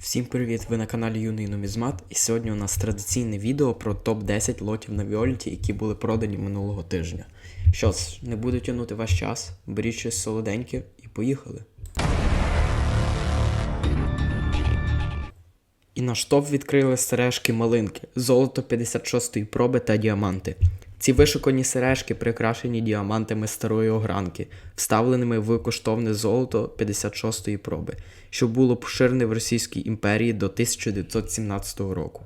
Всім привіт! Ви на каналі Юний Нумізмат, і сьогодні у нас традиційне відео про топ-10 лотів на Віоліті, які були продані минулого тижня. Що ж, не буду тягнути ваш час, беріть щось солоденьке і поїхали. І наш топ відкрили сережки малинки, золото 56-ї проби та діаманти. Ці вишукані сережки прикрашені діамантами старої огранки, вставленими в коштовне золото 56-ї проби, що було поширене в Російській імперії до 1917 року.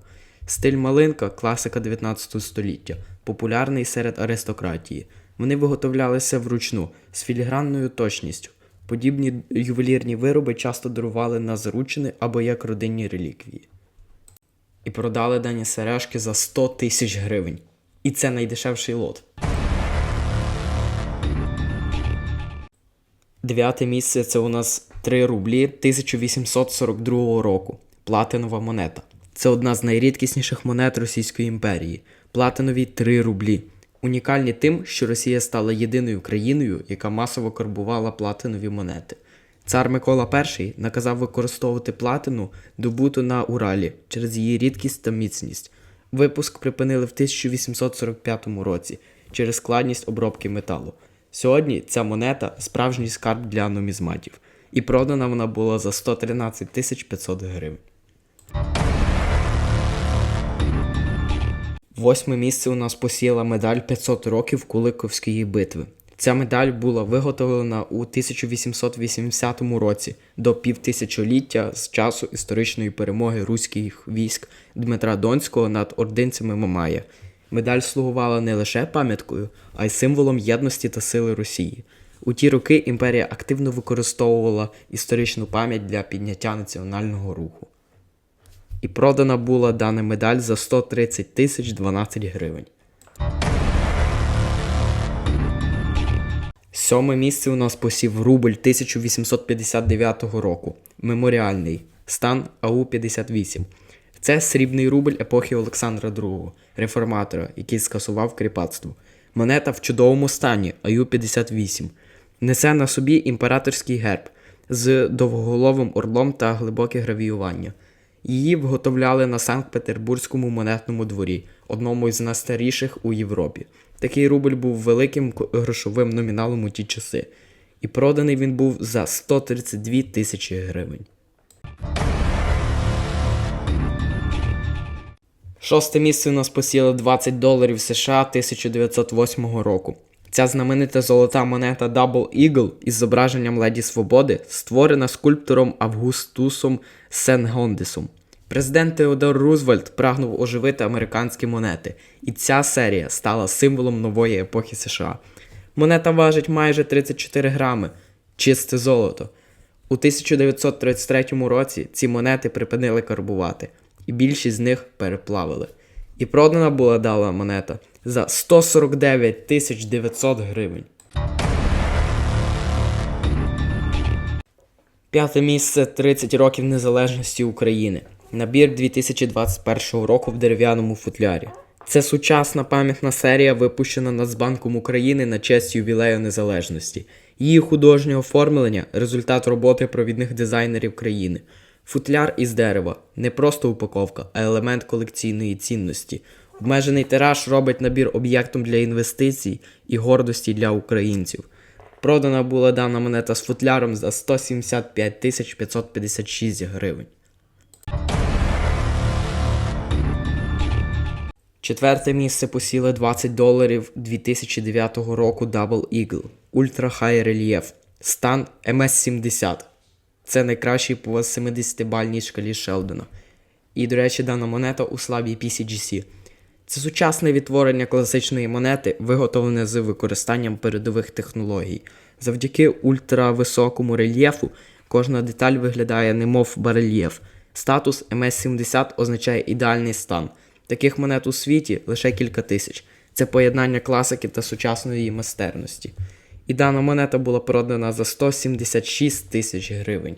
Стиль малинка класика 19 століття, популярний серед аристократії. Вони виготовлялися вручну з філігранною точністю. Подібні ювелірні вироби часто дарували на заручини або як родинні реліквії. І продали дані сережки за 100 тисяч гривень. І це найдешевший лот. Дев'яте місце це у нас 3 рублі 1842 року. Платинова монета. Це одна з найрідкісніших монет Російської імперії. Платинові 3 рублі. Унікальні тим, що Росія стала єдиною країною, яка масово карбувала платинові монети. Цар Микола І наказав використовувати платину, добуту на Уралі через її рідкість та міцність. Випуск припинили в 1845 році через складність обробки металу. Сьогодні ця монета справжній скарб для нумізматів, і продана вона була за 113 тисяч 500 гривень. Восьме місце у нас посіяла медаль 500 років Куликовської битви. Ця медаль була виготовлена у 1880 році до півтисячоліття з часу історичної перемоги руських військ Дмитра Донського над ординцями Мамая. Медаль слугувала не лише пам'яткою, а й символом єдності та сили Росії. У ті роки імперія активно використовувала історичну пам'ять для підняття національного руху. І продана була дана медаль за 130 тисяч 12 гривень. Сьоме місце у нас посів рубль 1859 року. Меморіальний. Стан АУ-58. Це срібний рубль епохи Олександра II, реформатора, який скасував кріпацтво. Монета в чудовому стані АЮ-58. Несе на собі імператорський герб з довгоголовим орлом та глибоке гравіювання. Її виготовляли на Санкт-Петербурзькому монетному дворі, одному із найстаріших у Європі. Такий рубль був великим грошовим номіналом у ті часи, і проданий він був за 132 тисячі гривень. Шосте місце у нас посіло 20 доларів США 1908 року. Ця знаменита золота монета Double Eagle із зображенням Леді Свободи створена скульптором Августусом Сенгондесом. Президент Теодор Рузвельт прагнув оживити американські монети, і ця серія стала символом нової епохи США. Монета важить майже 34 грами, чисте золото. У 1933 році ці монети припинили карбувати, і більшість з них переплавили. І продана була дала монета за 149 тисяч 900 гривень. П'яте місце 30 років незалежності України. Набір 2021 року в дерев'яному футлярі. Це сучасна пам'ятна серія, випущена Нацбанком України на честь ювілею незалежності. Її художнє оформлення результат роботи провідних дизайнерів країни. Футляр із дерева не просто упаковка, а елемент колекційної цінності. Обмежений тираж робить набір об'єктом для інвестицій і гордості для українців. Продана була дана монета з футляром за 175 556 гривень. Четверте місце посіли 20 доларів 2009 року Double Eagle Ultra High Relief стан MS70. Це найкращий по 70-бальній шкалі Шелдона. І, до речі, дана монета у слабій PCGC. Це сучасне відтворення класичної монети, виготовлене з використанням передових технологій. Завдяки ультрависокому рельєфу кожна деталь виглядає немов барельєф. Статус MS70 означає ідеальний стан. Таких монет у світі лише кілька тисяч. Це поєднання класики та сучасної майстерності. І дана монета була продана за 176 тисяч гривень.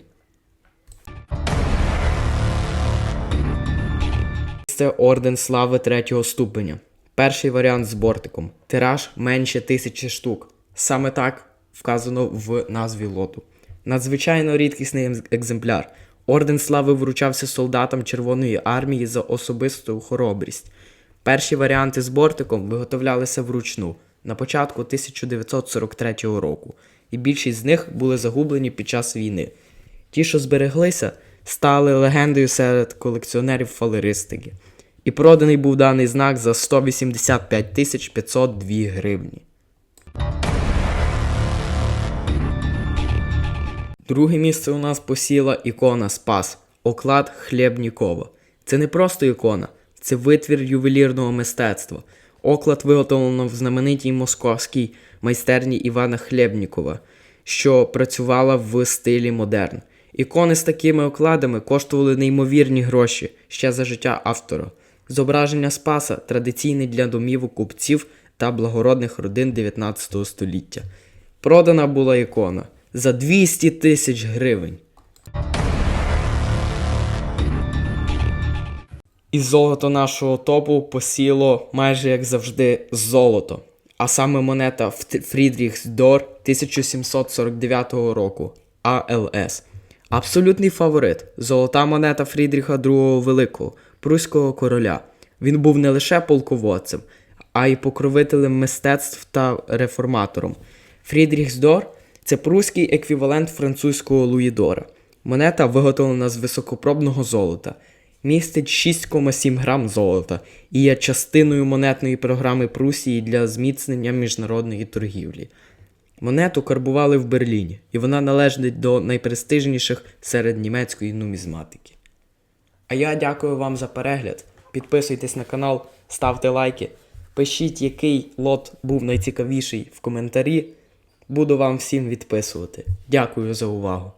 Це орден слави третього ступеня. Перший варіант з бортиком. Тираж менше тисячі штук. Саме так вказано в назві лоту. Надзвичайно рідкісний екземпляр. Орден слави вручався солдатам Червоної армії за особисту хоробрість. Перші варіанти з бортиком виготовлялися вручну на початку 1943 року, і більшість з них були загублені під час війни. Ті, що збереглися, стали легендою серед колекціонерів фалеристики. І проданий був даний знак за 185 тисяч 502 гривні. Друге місце у нас посіла ікона Спас, оклад Хлєбнікова. Це не просто ікона, це витвір ювелірного мистецтва. Оклад виготовлено в знаменитій московській майстерні Івана Хлєбнікова, що працювала в стилі модерн. Ікони з такими окладами коштували неймовірні гроші ще за життя автора. Зображення Спаса традиційне для домівок купців та благородних родин 19 століття. Продана була ікона за 200 тисяч гривень. І золото нашого топу посіло майже як завжди золото. А саме монета Фрідріхсдор 1749 року АЛС. Абсолютний фаворит. Золота монета Фрідріха II Великого, пруського короля. Він був не лише полководцем, а й покровителем мистецтв та реформатором. Фрідріхсдор це пруський еквівалент французького Луїдора. Монета виготовлена з високопробного золота, містить 6,7 грам золота і є частиною монетної програми Прусії для зміцнення міжнародної торгівлі. Монету карбували в Берліні, і вона належить до найпрестижніших серед німецької нумізматики. А я дякую вам за перегляд. Підписуйтесь на канал, ставте лайки, пишіть, який лот був найцікавіший в коментарі. Буду вам всім відписувати. Дякую за увагу.